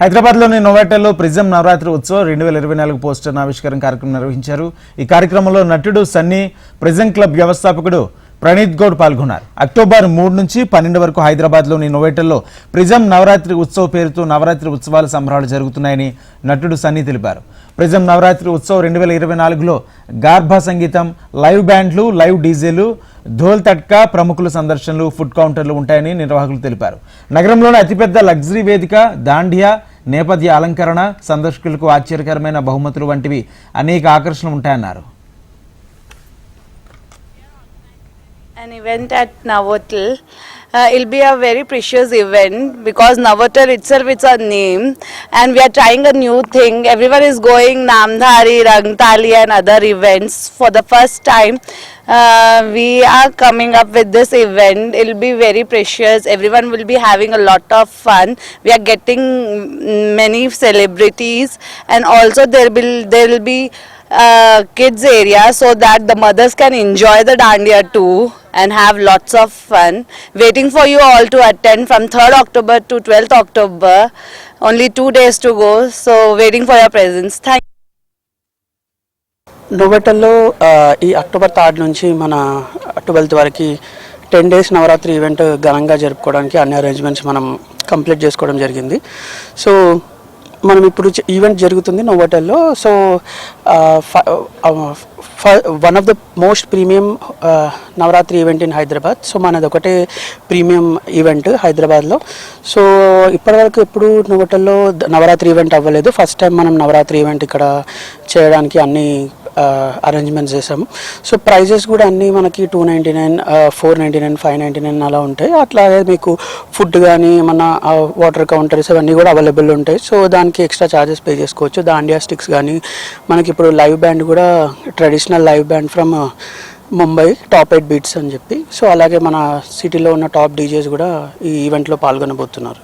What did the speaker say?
హైదరాబాద్లోని నోవాటెల్లో ప్రిజం నవరాత్రి ఉత్సవం రెండు వేల ఇరవై నాలుగు పోస్టర్ ఆవిష్కరణ కార్యక్రమం నిర్వహించారు. ఈ కార్యక్రమంలో నటుడు సన్నీ ప్రిజం క్లబ్ వ్యవస్థాపకుడు ప్రణీత్ గౌడ్ పాల్గొన్నారు. అక్టోబర్ మూడు నుంచి పన్నెండు వరకు హైదరాబాద్లోని నోవేటల్లో ప్రిజం నవరాత్రి ఉత్సవ పేరుతో నవరాత్రి ఉత్సవాల సంబరాలు జరుగుతున్నాయని నటుడు సన్నీ తెలిపారు. ప్రిజం నవరాత్రి ఉత్సవం రెండు వేల ఇరవై నాలుగులో గార్భా సంగీతం లైవ్ బ్యాండ్లు లైవ్ డీజేలు ధోల్ తట్కా ప్రముఖుల సందర్శనలు ఫుడ్ కౌంటర్లు ఉంటాయని నిర్వాహకులు తెలిపారు. నగరంలోని అతిపెద్ద లగ్జరీ వేదిక దాండియా నేపథ్య అలంకరణ సందర్శకులకు ఆశ్చర్యకరమైన బహుమతులు వంటివి అనేక ఆకర్షణలు ఉంటాయన్నారు. An event at Navotel Uh, it'll be a very precious event because Navotal itself it's a name and we are trying a new thing. Everyone is going Namdhari, Rangtali and other events for the first time. Uh, we are coming up with this event. It'll be very precious. Everyone will be having a lot of fun. We are getting many celebrities and also there will there will be uh, kids area so that the mothers can enjoy the dandiya too and have lots of fun. Waiting for you all to attend from 3rd October to 12th October. Only two days to go, so waiting for your presence. Thank నోవెటల్లో ఆ, ఈ October third నుంచి మన twelfth వరకు ten days Navratri event ఘనంగా జరుపుకోవడానికి అన్ని arrangements మనం complete చేసుకోవడం జరిగింది సో మనం ఇప్పుడు ఈవెంట్ జరుగుతుంది నోవోటెల్లో so one of the most premium Navratri event in Hyderabad. So మనది ఒకటే ప్రీమియం ఈవెంట్ హైదరాబాద్లో. సో ఇప్పటివరకు ఎప్పుడు నోవోటెల్లో నవరాత్రి ఈవెంట్ అవ్వలేదు. ఫస్ట్ టైం మనం నవరాత్రి ఈవెంట్ ఇక్కడ చేయడానికి అన్ని అరేంజ్మెంట్స్ చేసాము సో ప్రైజెస్ కూడా అన్నీ మనకి two ninety nine four ninety nine five ninety nine అలా ఉంటాయి. అట్లాగే మీకు ఫుడ్ కానీ మన వాటర్ కౌంటర్స్ అవన్నీ కూడా అవైలబుల్ ఉంటాయి. సో దానికి ఎక్స్ట్రా ఛార్జెస్ పే చేసుకోవచ్చు. దాండియా స్టిక్స్ కానీ మనకి ఇప్పుడు లైవ్ బ్యాండ్ కూడా traditional live band from Mumbai top eight beats అని చెప్పి. సో అలాగే మన సిటీలో ఉన్న టాప్ డీజేస్ కూడా ఈ ఈవెంట్లో పాల్గొనబోతున్నారు.